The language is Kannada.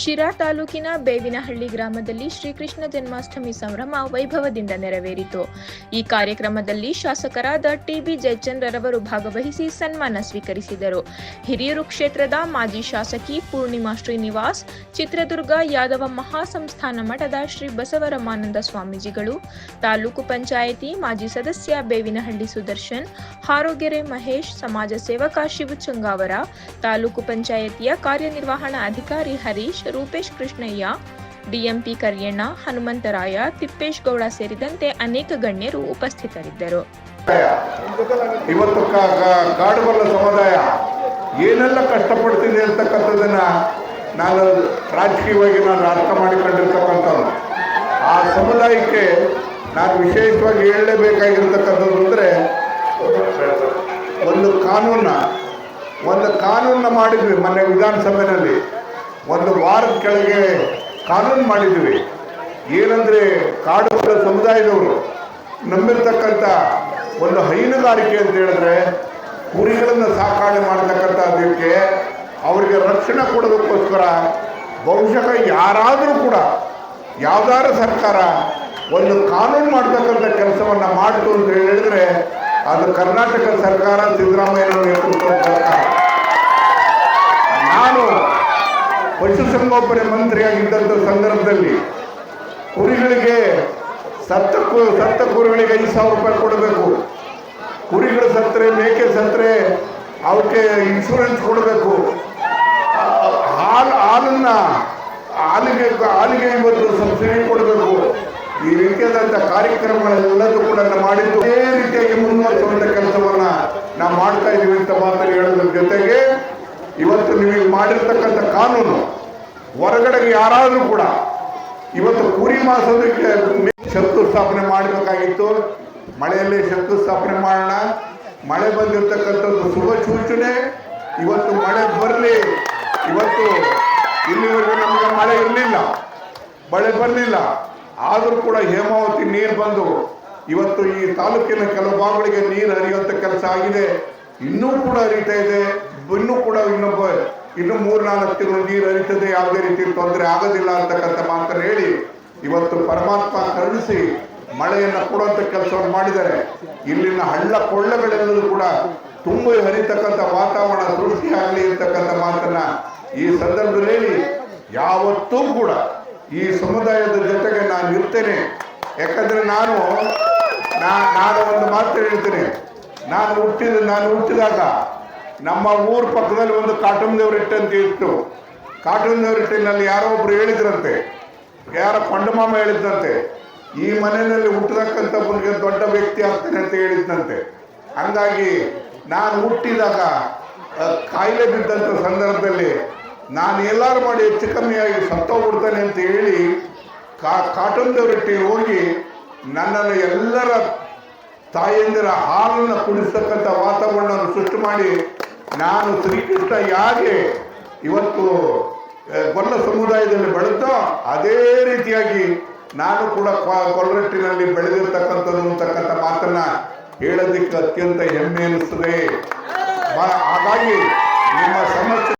ಶಿರಾ ತಾಲೂಕಿನ ಬೇವಿನಹಳ್ಳಿ ಗ್ರಾಮದಲ್ಲಿ ಶ್ರೀಕೃಷ್ಣ ಜನ್ಮಾಷ್ಟಮಿ ಸಂಭ್ರಮ ವೈಭವದಿಂದ ನೆರವೇರಿತು. ಈ ಕಾರ್ಯಕ್ರಮದಲ್ಲಿ ಶಾಸಕರಾದ ಟಿಬಿ ಜಯಚಂದ್ರರವರು ಭಾಗವಹಿಸಿ ಸನ್ಮಾನ ಸ್ವೀಕರಿಸಿದರು. ಹಿರಿಯೂರು ಕ್ಷೇತ್ರದ ಮಾಜಿ ಶಾಸಕಿ ಪೂರ್ಣಿಮಾ ಶ್ರೀನಿವಾಸ್, ಚಿತ್ರದುರ್ಗ ಯಾದವ ಮಹಾಸಂಸ್ಥಾನ ಮಠದ ಶ್ರೀ ಬಸವರಮಾನಂದ ಸ್ವಾಮೀಜಿಗಳು, ತಾಲೂಕು ಪಂಚಾಯಿತಿ ಮಾಜಿ ಸದಸ್ಯ ಬೇವಿನಹಳ್ಳಿ ಸುದರ್ಶನ್, ಹಾರೋಗೆರೆ ಮಹೇಶ್, ಸಮಾಜ ಸೇವಕ ಶಿವಚಂಗಾವರ, ತಾಲೂಕು ಪಂಚಾಯತಿಯ ಕಾರ್ಯನಿರ್ವಹಣಾ ಅಧಿಕಾರಿ ಹರೀಶ್ ರೂಪೇಶ್ ಕೃಷ್ಣಯ್ಯ, ಡಿಎಂಪಿ ಕರಿಯಣ್ಣ, ಹನುಮಂತರಾಯ, ತಿಪ್ಪೇಶ್ ಗೌಡ ಸೇರಿದಂತೆ ಅನೇಕ ಗಣ್ಯರು ಉಪಸ್ಥಿತರಿದ್ದರು. ಇವತ್ತು ಕ- ಕ- ಸಮುದಾಯ ಏನೆಲ್ಲ ಕಷ್ಟಪಡ್ತಿದೆ ಅಂತಕ್ಕಂಥದ್ದನ್ನ ನಾನು ರಾಜಕೀಯವಾಗಿ ನಾನು ಅರ್ಥ ಮಾಡಿಕೊಂಡಿರ್ತಕ್ಕಂಥವ್ರು ಆ ಸಮುದಾಯಕ್ಕೆ ನಾನು ವಿಶೇಷವಾಗಿ ಹೇಳಲೇಬೇಕಾಗಿರ್ತಕ್ಕಂಥದ್ದು ಅಂದರೆ ಒಂದು ಕಾನೂನ ಒಂದು ಕಾನೂನ ಮಾಡಿದ್ವಿ ಮೊನ್ನೆ ವಿಧಾನಸಭೆಯಲ್ಲಿ ಒಂದು ವಾರದ ಕೆಳಗೆ ಕಾನೂನು ಮಾಡಿದ್ದೀವಿ ಏನಂದರೆ ಕಾಡುಗಳ ಸಮುದಾಯದವರು ನಂಬಿರ್ತಕ್ಕಂಥ ಒಂದು ಹೈನುಗಾರಿಕೆ ಅಂತ ಹೇಳಿದ್ರೆ ಕುರಿಗಳನ್ನು ಸಾಕಾಣೆ ಮಾಡತಕ್ಕಂಥದ್ದಕ್ಕೆ ಅವರಿಗೆ ರಕ್ಷಣೆ ಕೊಡೋದಕ್ಕೋಸ್ಕರ ಬಹುಶಃ ಯಾರಾದರೂ ಕೂಡ ಯಾವ್ದಾದ್ರು ಸರ್ಕಾರ ಒಂದು ಕಾನೂನು ಮಾಡ್ತಕ್ಕಂಥ ಕೆಲಸವನ್ನು ಮಾಡಿತು ಅಂತ ಹೇಳಿದ್ರೆ ಅದು ಕರ್ನಾಟಕ ಸರ್ಕಾರ ಸರ್ಕಾರ. ನಾನು ಪಶುಸಂಗೋಪನೆ ಮಂತ್ರಿಯಾಗಿದ್ದಂಥ ಸಂದರ್ಭದಲ್ಲಿ ಕುರಿಗಳಿಗೆ ಸತ್ತ ಸತ್ತ ಕುರಿಗಳಿಗೆ ಐದು ಸಾವಿರ ರೂಪಾಯಿ ಕೊಡಬೇಕು. ಕುರಿಗಳು ಸತ್ತರೆ, ಮೇಕೆ ಸತ್ತರೆ, ಅವಕ್ಕೆ ಇನ್ಶೂರೆನ್ಸ್ ಕೊಡಬೇಕು. ಹಾಲು, ಹಾಲನ್ನು, ಹಾಲಿಗೆ ಹಾಲಿಗೆ ಇವತ್ತು ಸಬ್ಸಿಡಿ ಕೊಡಬೇಕು. ಈ ರೀತಿಯಾದಂಥ ಕಾರ್ಯಕ್ರಮಗಳೆಲ್ಲದೂ ಕೂಡ ಮಾಡಿದ್ದು ಇದೇ ರೀತಿಯಾಗಿ ಮುಂದುವರಿಸುವಂಥ ಕೆಲಸವನ್ನ ನಾವು ಮಾಡ್ತಾ ಇದ್ದೀವಿ ಅಂತ ಮಾತನ್ನು ಹೇಳೋದ್ರ ಜೊತೆಗೆ ಇವತ್ತು ನೀವು ಮಾಡಿರ್ತಕ್ಕಂಥ ಕಾನೂನು. ಹೊರಗಡೆಗೆ ಯಾರಾದರೂ ಕೂಡ ಇವತ್ತು ಕುರಿ ಮಾಸೋದಕ್ಕೆ ಶಂಕುಸ್ಥಾಪನೆ ಮಾಡಬೇಕಾಗಿತ್ತು. ಮಳೆಯಲ್ಲಿ ಶಂಕುಸ್ಥಾಪನೆ ಮಾಡೋಣ. ಮಳೆ ಬಂದಿರತಕ್ಕಂಥದ್ದು ಶುಭ ಸೂಚನೆ. ಇವತ್ತು ಮಳೆ ಬರಲಿ. ಇವತ್ತು ಇಲ್ಲಿವರೆಗೂ ನಮಗೆ ಮಳೆ ಇರಲಿಲ್ಲ. ಮಳೆ ಬರಲಿಲ್ಲ. ಆದರೂ ಕೂಡ ಹೇಮಾವತಿ ನೀರು ಬಂದು ಇವತ್ತು ಈ ತಾಲೂಕಿನ ಕೆಲವು ಭಾಗಗಳಿಗೆ ನೀರು ಹರಿಯುವಂಥ ಕೆಲಸ ಆಗಿದೆ. ಇನ್ನೂ ಕೂಡ ಹರಿತಾ ಇದೆ. ಇನ್ನೂ ಕೂಡ ಇನ್ನೊಬ್ಬ, ಇನ್ನು ಮೂರ್ನಾಲ್ಕು ತಿಂಗಳು ನೀರು ಹರಿತದೆ, ಯಾವುದೇ ರೀತಿ ತೊಂದರೆ ಆಗೋದಿಲ್ಲ ಅಂತಕ್ಕಂಥ ಮಾತನ್ನು ಹೇಳಿ ಇವತ್ತು ಪರಮಾತ್ಮ ಕರುಣಿಸಿ ಮಳೆಯನ್ನು ಕೊಡುವಂಥ ಕೆಲಸವನ್ನು ಮಾಡಿದ್ದಾರೆ. ಇಲ್ಲಿನ ಹಳ್ಳ ಕೊಳ್ಳಗಳೆಲ್ಲರೂ ಕೂಡ ತುಂಬಿ ಹರಿತಕ್ಕಂಥ ವಾತಾವರಣ ಸೃಷ್ಟಿಯಾಗಲಿ ಅಂತಕ್ಕಂಥ ಮಾತನ್ನ ಈ ಸಂದರ್ಭದಲ್ಲಿ ಹೇಳಿ, ಯಾವತ್ತೂ ಕೂಡ ಈ ಸಮುದಾಯದ ಜೊತೆಗೆ ನಾನು ಇರ್ತೇನೆ. ಯಾಕಂದ್ರೆ ನಾನು ನಾನು ಒಂದು ಮಾತು ಹೇಳ್ತೇನೆ. ನಾನು ಹುಟ್ಟಿದ, ನಾನು ಹುಟ್ಟಿದಾಗ ನಮ್ಮ ಊರ್ ಪಕ್ಕದಲ್ಲಿ ಒಂದು ಕಾಟನ್ ದೇವರಿಟ್ಟು ಅಂತ ಇತ್ತು ಕಾಟನ್ ದೇವರಿಟ್ಟಿನಲ್ಲಿ ಯಾರೋ ಒಬ್ರು ಹೇಳಿದ್ರಂತೆ. ಯಾರ ಕೊಂಡಮಾಮ ಹೇಳಿದ್ದಂತೆ ಈ ಮನೆಯಲ್ಲಿ ಹುಟ್ಟತಕ್ಕಂಥವ್ರಿಗೆ ದೊಡ್ಡ ವ್ಯಕ್ತಿ ಆಗ್ತಾನೆ ಅಂತ ಹೇಳಿದ್ದಂತೆ ಹಂಗಾಗಿ ನಾನು ಹುಟ್ಟಿದಾಗ ಕಾಯಿಲೆ ಬಿದ್ದಂಥ ಸಂದರ್ಭದಲ್ಲಿ ನಾನು ಎಲ್ಲರೂ ಮಾಡಿ ಹೆಚ್ಚು ಕಮ್ಮಿಯಾಗಿ ಸತ್ತೋಗ್ಬಿಡ್ತಾನೆ ಅಂತ ಹೇಳಿ, ಕಾ ಕಾಟನ್ ದೇವರಿಟ್ಟಿಗೆ ಹೋಗಿ ನನ್ನನ್ನು ಎಲ್ಲರ ತಾಯಂದಿರ ಹಾಲನ್ನು ಕುಡಿಸ್ತಕ್ಕಂಥ ವಾತಾವರಣವನ್ನು ಸೃಷ್ಟಿ ಮಾಡಿ ನಾನು ಶ್ರೀಕೃಷ್ಣ ಯಾಕೆ ಇವತ್ತು ಕೊಲ್ಲ ಸಮುದಾಯದಲ್ಲಿ ಬೆಳೆದೋ ಅದೇ ರೀತಿಯಾಗಿ ನಾನು ಕೂಡ ಕೊಲ್ಲರಟ್ಟಿನಲ್ಲಿ ಬೆಳೆದಿರ್ತಕ್ಕಂಥದ್ದು ಅಂತಕ್ಕಂಥ ಮಾತನ್ನ ಹೇಳೋದಕ್ಕೆ ಅತ್ಯಂತ ಹೆಮ್ಮೆ ಅನಿಸ್ತದೆ ಹಾಗಾಗಿ ನಿಮ್ಮ ಸಮಸ್ಯೆ